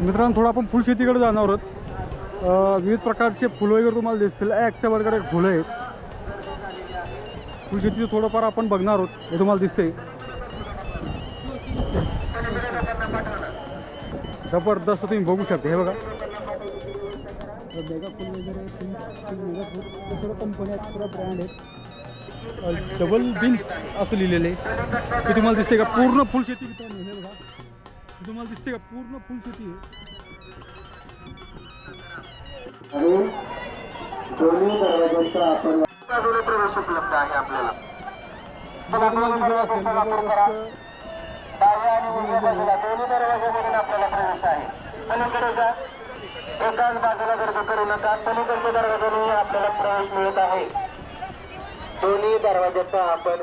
मित्रांनो थोडं आपण फुलशेतीकडे जाणार आहोत. विविध प्रकारचे फुलं वगैरे तुम्हाला दिसतील. ॲक्से वगैरे फुलं आहेत. फुलशेतीचं थोडंफार आपण बघणार आहोत. हे तुम्हाला दिसते जबरदस्त तुम्ही बघू शकता. हे बघा. मेगा फुल वगैरे मेगा फुल सर्व कंपन्या आहेत सर्व ब्रँड आहेत डबल बीन्स असं लिहिलेलं आहे. हे तुम्हाला दिसते का? पूर्ण फुलशेती मित्रांनो. तुम्हाला दिसते का? पूर्ण आहे. दोन्ही दरवाज्यांचा आपण बाजूने प्रवेश उपलब्ध आहे आपल्याला. डाव्या आणि उजव्या बाजूला दोन्ही आपल्याला प्रवेश आहे. पलीकडे जा. एकाच बाजूला गर्दी करू नका. पलीकडच्या दरवाजाने आपल्याला प्रवेश मिळत आहे. दोन्ही दरवाजाचा आपण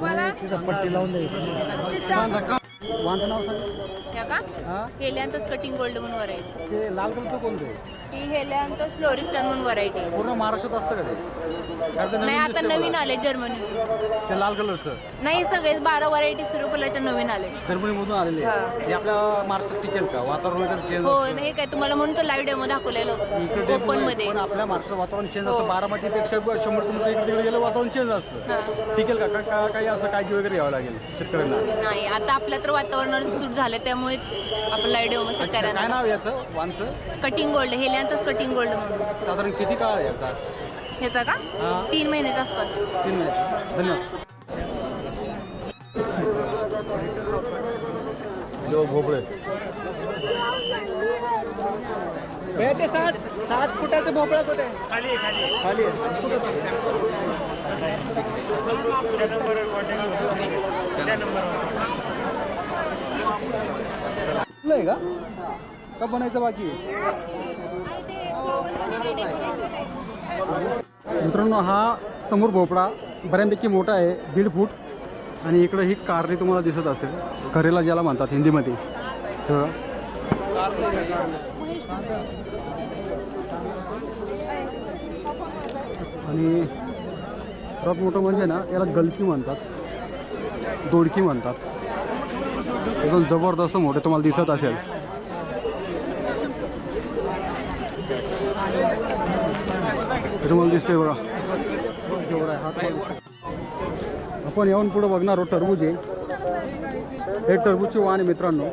मला पट्टी लावून द्यायची वाहनचं नाव सांग. ह्या का? हा? कटिंग गोल्ड म्हणून व्हरायटी ते लाल कलरचं कोणतं? आहे ही फ्लोरिस्टन म्हणून व्हरायटी पूर्ण महाराष्ट्रात असतं का ते? कारण ते नाही आता दिसतंय नवीन. आले जर्मनी ते लाल कलरचं. नाही सगळेच बारा व्हरायटी सूर्यफुलाच्या नवीन आले. जर्मनीमधून आलेले आहे. हा. हे आपल्या महाराष्ट्रात टिकेल का? वातावरण वगैरे चेंज हो नाही काय तुम्हाला म्हणून तर लाईव्ह डेमो दाखवलेलं ओपनमध्ये. पण आपल्या महाराष्ट्रात वातावरण चेंज असतं. हो. बारामतीपेक्षा शंभर किलोमीटर इकडे तिकडे गेलं वातावरण चेंज असतं. हा. टिकेल का? का का- काही असं काळजी वगैरे घ्यावं लागेल शेतकऱ्यांना? नाही आता आपल्या तर वातावरणावर सूट झालं त्यामुळेच आपण लाईव्ह डेमो काय शेतकऱ्यांना नाव याचं? वानचं? कटिंग गोल्ड हेलियांतच कटिंग गोल्ड म्हणून. साधारण किती काळ आहे याचा? ह्याचा का? हा. तीन महिन्याच्या आसपास. तीन मिनिट धन्यवाद. भोपळे. ते सात सात फुटाचे होते. खाली खाली खाली आहे का? का बनायचं बाकी मित्रांनो हा समोर भोपळा बऱ्यापैकी मोठा आहे दीड फूट. आणि इकडं ही कारली तुम्हाला दिसत असेल. करेला ज्याला म्हणतात हिंदीमध्ये. हे आणि सर्वात मोठं म्हणजे ना याला गलकी म्हणतात. दोडकी म्हणतात. एकदम जबरदस्त मोठे तुम्हाला दिसत असेल. तुम्हाला दिसतंय बघा. आपण येऊन पुढं बघणार आहोत टरबूज आहे हे टरबूजचे वाण मित्रांनो.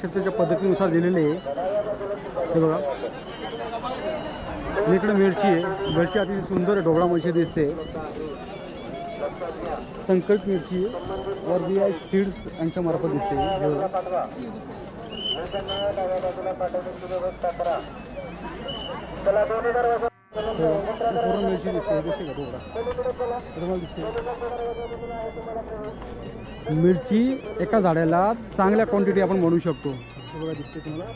शेतीच्या पद्धतीनुसार दिलेले आहे. हे बघा. इकडे मिरची आहे. मिरची अतिशय सुंदर ढोबळा मशी दिसते. संकट मिरची वरती आहे सीड्स यांच्या मार्फत दिसते. हे. पूर्ण मिरची दिसते. दिसते का ढोबळा हे तुम्हाला दिसते. मिरची एका झाडाला चांगल्या क्वांटिटी आपण म्हणू शकतो. बघा दिसते तुम्हाला.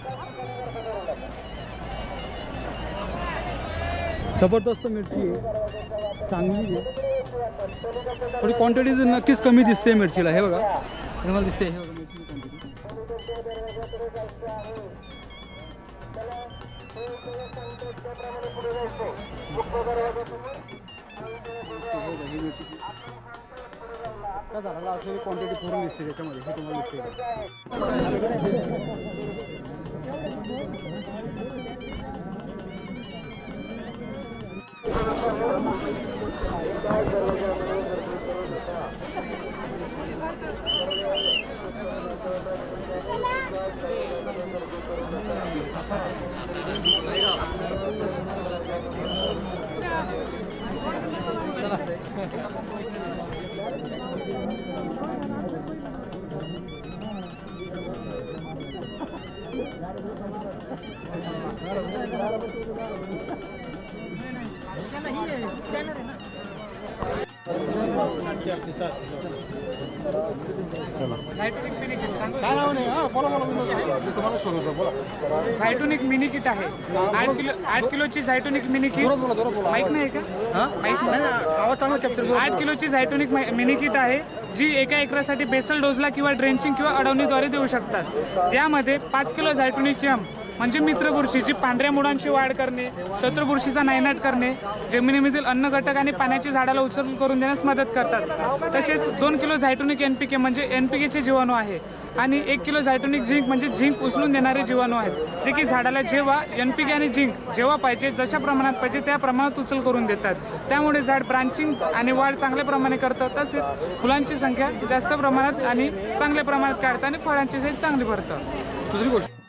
जबरदस्त मिरची आहे. चांगली आहे. थोडी क्वांटिटी नक्कीच कमी दिसते मिरचीला हे बघा. तुम्हाला दिसते हे बघा झाडाला असलेली क्वांटिटी पूर्ण दिसते त्याच्यामध्ये हे तुम्हाला दिसते Gracias. काय नाव नाही हा बोला बोला मी तुम्हाला शोधतो बोला झायटोनिक मिनी किट आहे. आठ किलो आठ किलोची झायटोनिक मिनी किट. जोरात बोला जोरात बोला माहीत नाही का? हा? माहीत नाही. नाही, आवाज चांगला कॅप्चर आठ किलोची झायटोनिक मिनी किट आहे जी एका एकरासाठी बेसल डोजला किंवा ड्रेंचिंग किंवा अडवणीद्वारे देऊ शकतात. यामध्ये पाच किलो झायटोनिक यम म्हणजे मित्र बुरशीची पांढऱ्या मुळांची वाढ करणे शत्रुबुरशीचा नायनाट करणे जमिनीमधील अन्न घटक आणि पाण्याची झाडाला उचल करून देण्यास मदत करतात. तसेच दोन kilo Zytonic N P K म्हणजे एन पी केचे जीवाणू आहे आणि एक किलो झायटोनिक झिंक म्हणजे झिंक उचलून देणारे जीवाणू आहेत. जे की झाडाला जेव्हा एन पी के आणि झिंक जेव्हा पाहिजे जशा प्रमाणात पाहिजे त्या प्रमाणात उचल करून देतात. त्यामुळे झाड ब्रांचिंग आणि वाढ चांगल्या प्रमाणे करतं तसेच फुलांची संख्या जास्त प्रमाणात आणि चांगल्या प्रमाणात काढतं आणि फळांची साईज चांगली भरतं दुसरी गोष्ट.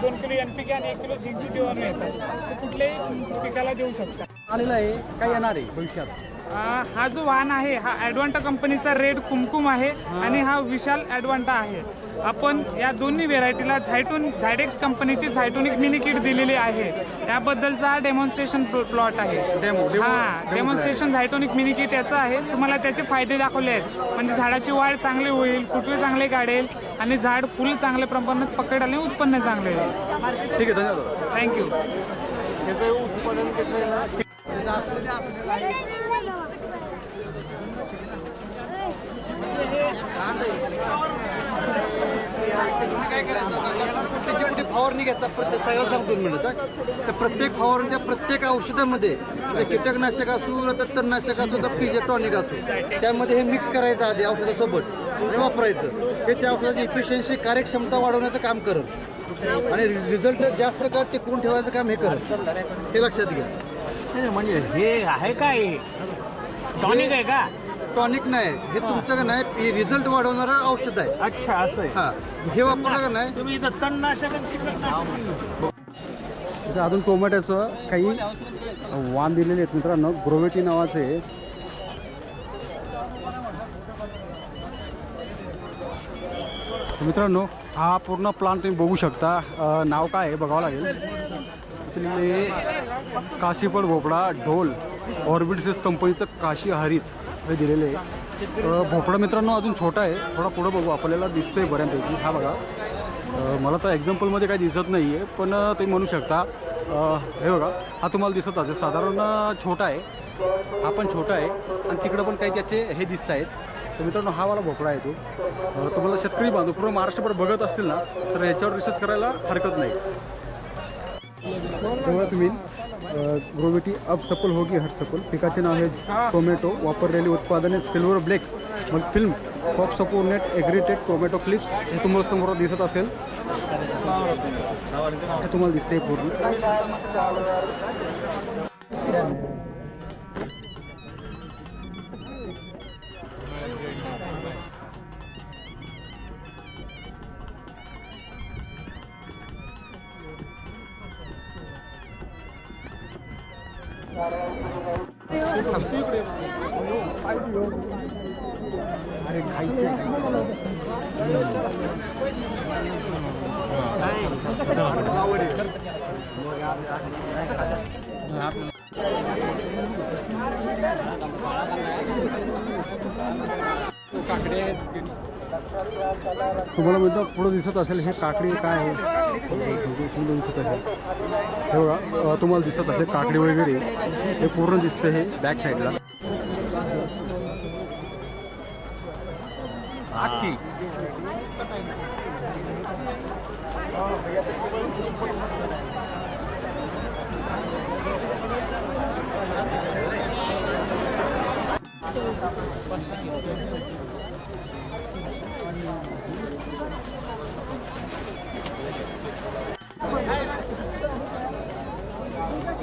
दोन किलो एन पी के आणि एक किलो झिंकची देऊन येतात ते कुठल्याही पिकाला देऊ शकतात. आलेलं आहे काय येणार आहे भविष्यात? हा जो वाहन आहे हा ॲडवांटा कंपनीचा रेड कुमकुम आहे आणि हा विशाल ॲडवांटा आहे. आपण या दोन्ही व्हेरायटीला झायटून झायडेक्स कंपनीची झायटोनिक मिनी किट दिलेली आहे. याबद्दलचा हा डेमॉन्स्ट्रेशन प्लॉट आहे. Demo- हा डेमॉन्स्ट्रेशन झायटोनिक मिनी किट याचं आहे. तुम्हाला त्याचे फायदे दाखवले आहेत. म्हणजे झाडाची वाढ चांगली होईल फुटवे चांगले काढेल आणि झाड फुल चांगल्या प्रमाणात पकड आणि उत्पन्न चांगले होईल. ठीक आहे धन्यवाद. थँक्यू कुठे फवारणी घेतात प्रत्येक सगळं सांगतो मी तर प्रत्येक फवारणीच्या प्रत्येक औषधामध्ये म्हणजे कीटकनाशक असू तर तणनाशक असू तर पीजे टॉनिक असू त्यामध्ये हे मिक्स करायचं आधी औषधासोबत आणि वापरायचं. हे त्या औषधाची इफिशियन्सी कार्यक्षमता वाढवण्याचं काम करत आणि रिझल्ट जास्त काळ टिकवून ठेवायचं काम हे करत हे लक्षात घ्या. म्हणजे हे आहे काय टॉनिक आहे का? टॉनिक नाही. हे तुमचं का नाही? रिझल्ट वाढवणारं औषध आहे. अच्छा असं आहे. हा. हे वापरलं का नाही? तुम्ही इथं तणनाशक आणि कीटकनाशक. इथं अजून टोमॅटोचं काही वाण दिलेले आहेत मित्रांनो. ग्रोवेटी नावाचे. तर मित्रांनो हा पूर्ण प्लांट तुम्ही बघू शकता. अं, नाव काय आहे बघावं लागेल. इथले काशीफळ भोपळा ढोल. ऑर्बिटसेस कंपनीचं काशी हरित हे दिलेलं आहे. भोपळा मित्रांनो अजून छोटा आहे. थोडा पुढं बघू. आपल्याला दिसतोय बऱ्यापैकी. हा बघा. मला तर एक्झाम्पलमध्ये काही दिसत नाही आहे पण ते तुम्ही म्हणू शकता. हे बघा. हा तुम्हाला दिसत असेल. साधारण छोटा आहे. हा पण छोटा आहे. आणि तिकडं पण काही त्याचे हे दिसत आहेत. तर मित्रांनो हा वाला भोपळा आहे तो. तुम्हाला शेतकरी बांधव पूर्ण महाराष्ट्रभर बघत असतील ना तर याच्यावर रिसर्च करायला हरकत नाही. तुम्ही ग्रोविटी अब सफल होगी हर सफल. पिकाचे नाव आहे टोमॅटो. वापरलेली उत्पादने सिल्वर ब्लॅक मग फिल्म कॉप सपोर्नेट एग्रिटेड टोमॅटो क्लिप्स हे तुम्हाला समोर दिसत असेल. हे तुम्हाला दिसते पूर्ण. अरे खायचे तुम्हाला म्हणतो पुढं दिसत असेल हे काकडी काय आहे? सुंदर दिसत आहे हे बघा तुम्हाला दिसत असेल काकडी वगैरे. हे पूर्ण दिसतं हे बॅक साईडला めちゃくちゃいいな。